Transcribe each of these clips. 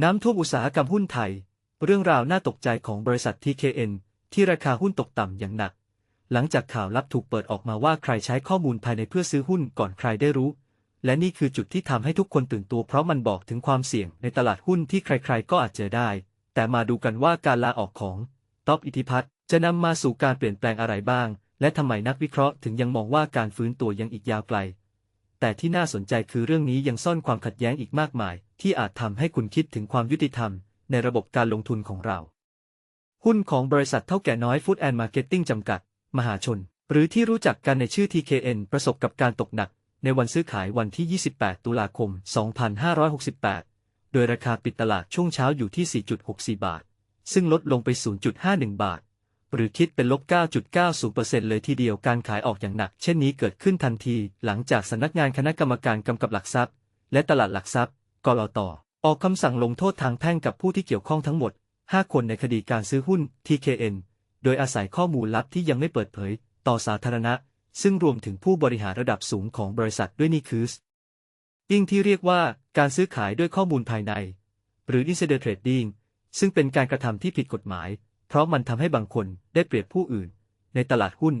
น้ำท่วมอุตสาหกรรมหุ้นไทย เรื่องราวน่าตกใจของบริษัท TKN ที่ราคาหุ้นตกต่ำอย่างหนัก หลังจากข่าวลับถูกเปิดออกมาว่าใครใช้ข้อมูลภายในเพื่อซื้อหุ้นก่อนใครได้รู้ และนี่คือจุดที่ทำให้ทุกคนตื่นตัวเพราะมันบอกถึงความเสี่ยงในตลาดหุ้นที่ใครๆ ก็อาจเจอได้ แต่มาดูกันว่าการลาออกของท็อปอิทธิพัฒน์จะนำมาสู่การเปลี่ยนแปลงอะไรบ้าง และทำไมนักวิเคราะห์ถึงยังมองว่าการฟื้นตัวยังอีกยาวไกล แต่ที่น่าสนใจคือเรื่องนี้ยังซ่อนความขัดแย้งอีกมากมาย ที่อาจทำให้คุณคิดถึงความยุติธรรม ในระบบการลงทุนของเรา หุ้นของบริษัทเท่าแก่น้อย Food and Marketing จำกัด มหาชน หรือที่รู้จักกันในชื่อ TKN ประสบกับการตกหนัก ในวันซื้อขายวันที่ 28 ตุลาคม 2568 โดยราคาปิดตลาดช่วงเช้าอยู่ที่ 4.64 บาท ซึ่งลดลงไป 0.51 บาทหรือคิดเป็นลบ 9.90%เลยทีเดียวการขายออกอย่างหนัก เช่นนี้เกิดขึ้นทันที หลังจากสำนักงานคณะกรรมการกำกับหลักทรัพย์ และตลาดหลักทรัพย์ กลตออกคำสั่งลงโทษทางแพ่งกับผู้ที่เกี่ยวข้องทั้งหมด 5 คนในคดีการซื้อหุ้น TKN โดยอาศัยข้อมูลลับที่ยังไม่เปิดเผย ต่อสาธารณะ ซึ่งรวมถึงผู้บริหารระดับสูงของบริษัทด้วยนี่คือยิ่งที่เรียกว่าการซื้อขายด้วยข้อมูลภายใน หรือ insider trading ซึ่งเป็นการกระทำที่ผิดกฎหมาย เพราะมันทำให้บางคนได้เปรียบผู้อื่น ในตลาดหุ้น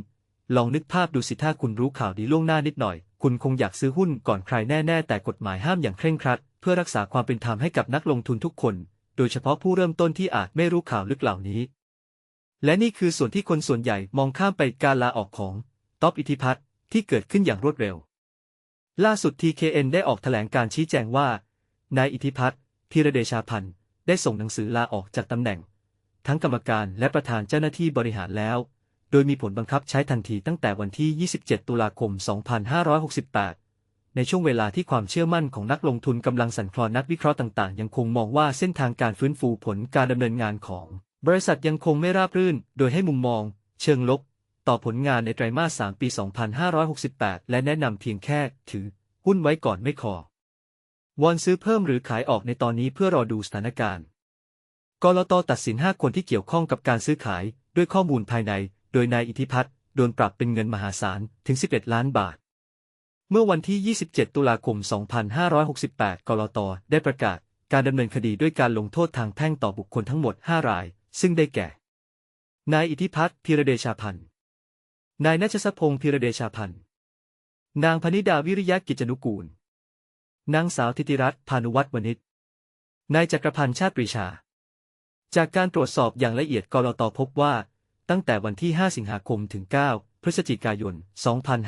ลองนึกภาพดูสิถ้าคุณรู้ข่าวดีล่วงหน้านิดหน่อย คุณคงอยากซื้อหุ้นก่อนใครแน่ ๆ แต่กฎหมายห้ามอย่างเคร่งครัด เพื่อรักษาความเป็นธรรมให้กับนักลงทุนทุกคน โดยเฉพาะผู้เริ่มต้นที่อาจไม่รู้ข่าวลึกเหล่านี้ และนี่คือส่วนที่คนส่วนใหญ่มองข้ามไปการลาออกของท็อปอิทธิพัฒน์ที่เกิดขึ้นอย่างรวดเร็ว ล่าสุด TKN ได้ออกแถลงการชี้แจงว่า นายอิทธิพัฒน์พีระเดชาพันธ์ได้ส่งหนังสือลาออกจากตำแหน่ง ทั้งกรรมการและประธานเจ้าหน้าที่บริหารแล้ว โดยมีผลบังคับใช้ทันทีตั้งแต่วันที่ 27 ตุลาคม 2568 ในช่วงเวลาที่ความเชื่อมั่นของนักลงทุนกำลังสั่นคลอนนักวิเคราะห์ต่างๆ ยังคงมองว่าเส้นทางการฟื้นฟูผลการดำเนินงานของ บริษัทยังคงไม่ราบรื่น โดยให้มุมมอง เชิงลบ ต่อผลงานในไตรมาส 3 ปี 2568 และแนะนำเพียงแค่ถือ หุ้นไว้ก่อนไม่ขอวอนซื้อเพิ่มหรือขายออกในตอนนี้เพื่อรอดูสถานการณ์กรตตัดสิน 5 คนที่เกี่ยวข้องกับการซื้อขาย ด้วยข้อมูลภายใน โดยนายอิทธิพัฒน์โดนปรับเป็นเงินมหาศาลถึง 11 ล้านบาท เมื่อวันที่ 27 ตุลาคม 2568กรตได้ประกาศ การดำเนินคดีด้วยการลงโทษทางแพ่งต่อบุคคลทั้งหมด 5 ราย ซึ่งได้แก่ นายอิทธิพัฒน์พีระเดชาพันธ์ นายนัชสพงศ์พีระเดชาพันธ์ นางพนิดาวิริยะกิจนุกูล นางสาวธิติรัตน์พานุวัฒน์วณิชนายจักรพันธ์ชาติปรีชา จากการตรวจสอบอย่างละเอียดกรตพบว่า ตั้งแต่วันที่ 5 สิงหาคมถึง 9 พฤศจิกายน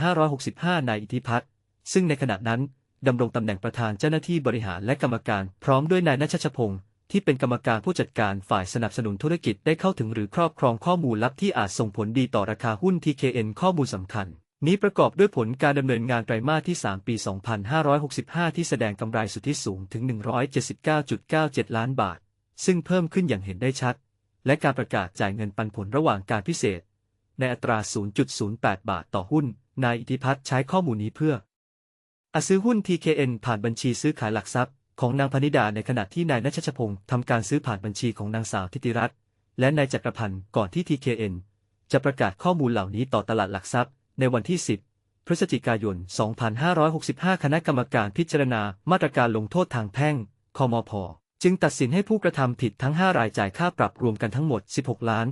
2565 นายอิทธิพัฒน์ ซึ่งในขณะนั้นดำรงตำแหน่งประธานเจ้าหน้าที่บริหารและกรรมการพร้อมด้วยนายนัชชพงศ์ที่เป็นกรรมการผู้จัดการฝ่ายสนับสนุนธุรกิจได้เข้าถึงหรือครอบครองข้อมูลลับที่อาจส่งผลดีต่อราคาหุ้น TKN ข้อมูลสำคัญ นี้ประกอบด้วยผลการดำเนินงานไตรมาสที่ 3 ปี 2565 ที่แสดงกำไรสุทธิสูงถึง 179.97 ล้านบาท ซึ่งเพิ่มขึ้นอย่างเห็นได้ชัด และการประกาศจ่ายเงินปันผลระหว่างการพิเศษ ในอัตรา 0.08 บาทต่อหุ้น นายอิทธิพัฒน์ใช้ข้อมูลนี้เพื่อ อซื้อหุ้น TKN ผ่านบัญชีซื้อขายหลักทรัพย์ ของนางพนิดาในขณะที่นายนัชชพงศ์ทำการซื้อผ่านบัญชีของนางสาวทิติรัตน์และนายจักรพันธ์ก่อนที่ TKN จะประกาศข้อมูลเหล่านี้ต่อตลาดหลักทรัพย์ ในวันที่ 10 พฤศจิกายน 2565 คณะกรรมการพิจารณามาตรการลงโทษทางแพ่ง คมพ จึงตัดสินให้ผู้กระทำผิดทั้ง 5 รายจ่ายค่าปรับรวมกันทั้งหมด 16 ล้าน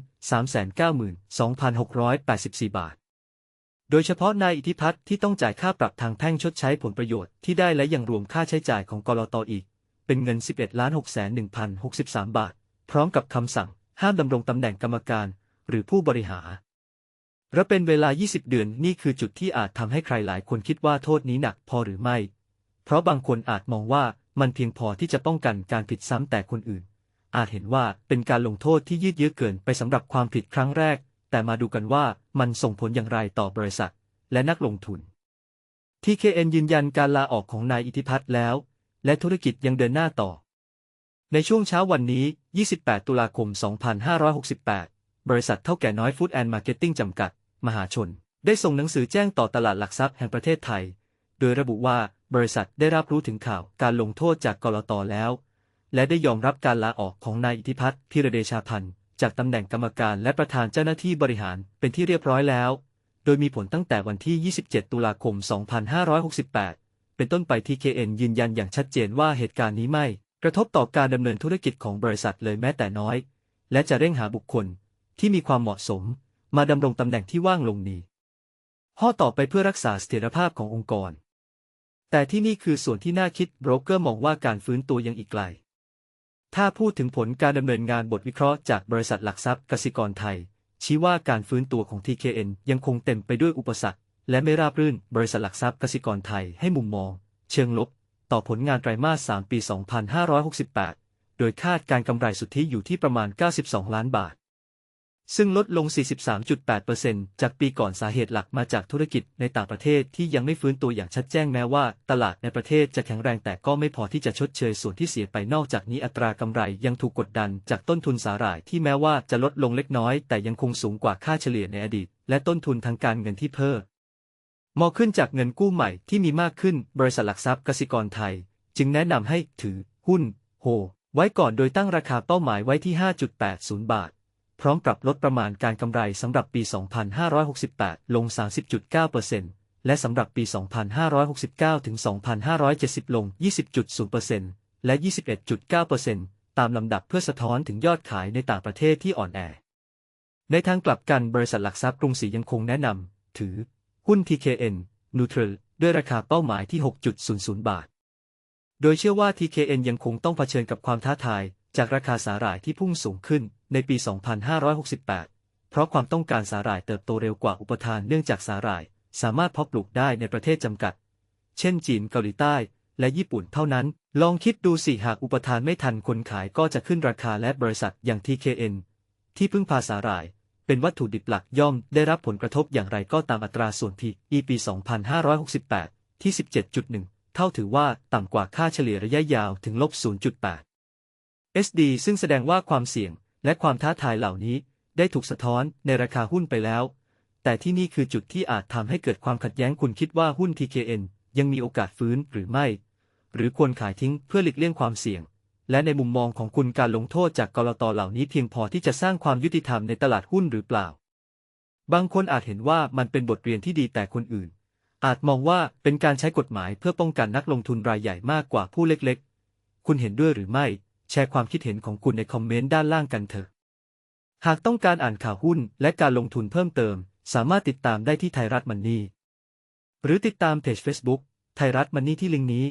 392,684 บาท โดยเฉพาะนายอิทธิพัฒน์ที่ต้องจ่ายค่าปรับทางแพ่งชดใช้ผลประโยชน์ที่ได้และยังรวมค่าใช้จ่ายของกรตอีก เป็นเงิน 11ล้าน6 1 0 63 บาท พร้อมกับคำสั่งห้ามดำรงตำแหน่งกรรมการ หรือผู้บริหารและเป็นเวลา 20 เดือนนี่คือจุดที่อาจทำให้ใครหลายคนคิดว่าโทษนี้หนักพอหรือไม่ เพราะบางคนอาจมองว่ามันเพียงพอที่จะป้องกันการผิดซ้ำแต่คนอื่น อาจเห็นว่าเป็นการลงโทษที่ยืดเยื้อเกินไปสำหรับความผิดครั้งแรก แต่มาดูกันว่ามันส่งผลอย่างไรต่อบริษัท และนักลงทุน TKN ยืนยันการลาออกของนายอิทธิพัฒน์แล้ว และธุรกิจยังเดินหน้าต่อ ในช่วงเช้าวันนี้ 28 ตุลาคม 2568 บริษัทเท่าแก่น้อยฟู้ดแอนด์มาร์เก็ตติ้งจำกัด มหาชน ได้ส่งหนังสือแจ้งต่อตลาดหลักทรัพย์แห่งประเทศไทย โดยระบุว่าบริษัทได้รับรู้ถึงข่าวการลงโทษจากกรตแล้ว และได้ยอมรับการลาออกของนายอิทธิพัฒน์พิระเดชาพันธ์ จากตำแหน่งกรรมการและประธานเจ้าหน้าที่บริหารเป็นที่เรียบร้อยแล้ว โดยมีผลตั้งแต่วันที่ 27 ตุลาคม 2568 เป็นต้นไป TKN ยืนยันอย่างชัดเจนว่าเหตุการณ์นี้ไม่ กระทบต่อการดำเนินธุรกิจของบริษัทเลยแม้แต่น้อย และจะเร่งหาบุคคลที่มีความเหมาะสม มาดำรงตำแหน่งที่ว่างลงนี้ข้อต่อไปเพื่อรักษาเสถียรภาพขององค์กร แต่ที่นี่คือส่วนที่น่าคิดโบรกเกอร์มองว่าการฟื้นตัวยังอีกไกล ถ้าพูดถึงผลการดำเนินงานบทวิเคราะห์จากบริษัทหลักทรัพย์กสิกรไทย ชี้ว่าการฟื้นตัวของ TKN ยังคงเต็มไปด้วยอุปสรรค และไม่ราบรื่นบริษัทหลักทรัพย์กสิกรไทยให้มุมมอง เชิงลบ ต่อผลงานไตรมาส 3 ปี 2568 โดยคาดการกำไรสุทธิอยู่ที่ประมาณ 92 ล้านบาท ซึ่งลดลง 43.8%จากปีก่อนสาเหตุหลักมาจากธุรกิจในต่างประเทศที่ยังไม่ฟื้นตัวอย่างชัดแจ้งแม้ว่าตลาดในประเทศจะแข็งแรงแต่ก็ไม่พอที่จะชดเชยส่วนที่เสียไปนอกจากนี้อัตรากำไรยังถูกกดดันจากต้นทุนสาหร่ายที่แม้ว่าจะลดลงเล็กน้อยแต่ยังคงสูงกว่าค่าเฉลี่ยในอดีต และต้นทุนทางการเงินที่เพิ่มมอขึ้นจากเงินกู้ใหม่ที่มีมากขึ้นบริษัทหลักทรัพย์กสิกรไทย จึงแนะนำให้ถือหุ้นโฮไว้ก่อนโดยตั้งราคาเป้าหมายไว้ที่ 5.80 บาท พร้อมปรับลดประมาณการกำไรสำหรับปี 2568 ลง 30.9%และสำหรับปี 2569 ถึง 2570 ลง 20.0%และ 21.9%ตามลำดับเพื่อสะท้อนถึงยอดขายในต่างประเทศที่อ่อนแอ ในทางกลับกันบริษัทหลักทรัพย์กรุงศรียังคงแนะนำถือ หุ้น TKN Neutral ด้วยราคาเป้าหมายที่ 6.00 บาท โดยเชื่อว่า TKN ยังคงต้องเผชิญกับความท้าทาย จากราคาสาหร่ายที่พุ่งสูงขึ้นในปี 2568 เพราะความต้องการสาหร่ายเติบโตเร็วกว่าอุปทานเนื่องจากสาหร่าย สามารถเพาะปลูกได้ในประเทศจำกัด เช่นจีนเกาหลีใต้ และญี่ปุ่นเท่านั้น ลองคิดดูสิหากอุปทานไม่ทันคนขายก็จะขึ้นราคาและบริษัทอย่าง TKN ที่พึ่งพาสาหร่าย เป็นวัตถุดิบหลักย่อมได้รับผลกระทบอย่างไรก็ตามอัตราส่วน PE ปี2568 ที่ 17.1 เท่าถือว่าต่ำกว่าค่าเฉลี่ยระยะยาวถึงลบ 0.8 SD ซึ่งแสดงว่าความเสี่ยงและความท้าทายเหล่านี้ได้ถูกสะท้อนในราคาหุ้นไปแล้ว แต่ที่นี่คือจุดที่อาจทำให้เกิดความขัดแย้งคุณคิดว่าหุ้น TKN ยังมีโอกาสฟื้นหรือไม่ หรือควรขายทิ้งเพื่อหลีกเลี่ยงความเสี่ยง และในมุมมองของคุณการลงโทษจากกรตเหล่านี้เพียงพอที่จะสร้างความยุติธรรมในตลาดหุ้นหรือเปล่า บางคนอาจเห็นว่ามันเป็นบทเรียนที่ดีแต่คนอื่น อาจมองว่าเป็นการใช้กฎหมายเพื่อป้องกันนักลงทุนรายใหญ่มากกว่าผู้เล็กๆ คุณเห็นด้วยหรือไม่ แชร์ความคิดเห็นของคุณในคอมเมนต์ด้านล่างกันเถอะ หากต้องการอ่านข่าวหุ้นและการลงทุนเพิ่มเติม สามารถติดตามได้ที่ไทยรัฐมันนี่หรือติดตามเพจ Facebook ไทยรัฐมันนี่ที่ลิงก์นี้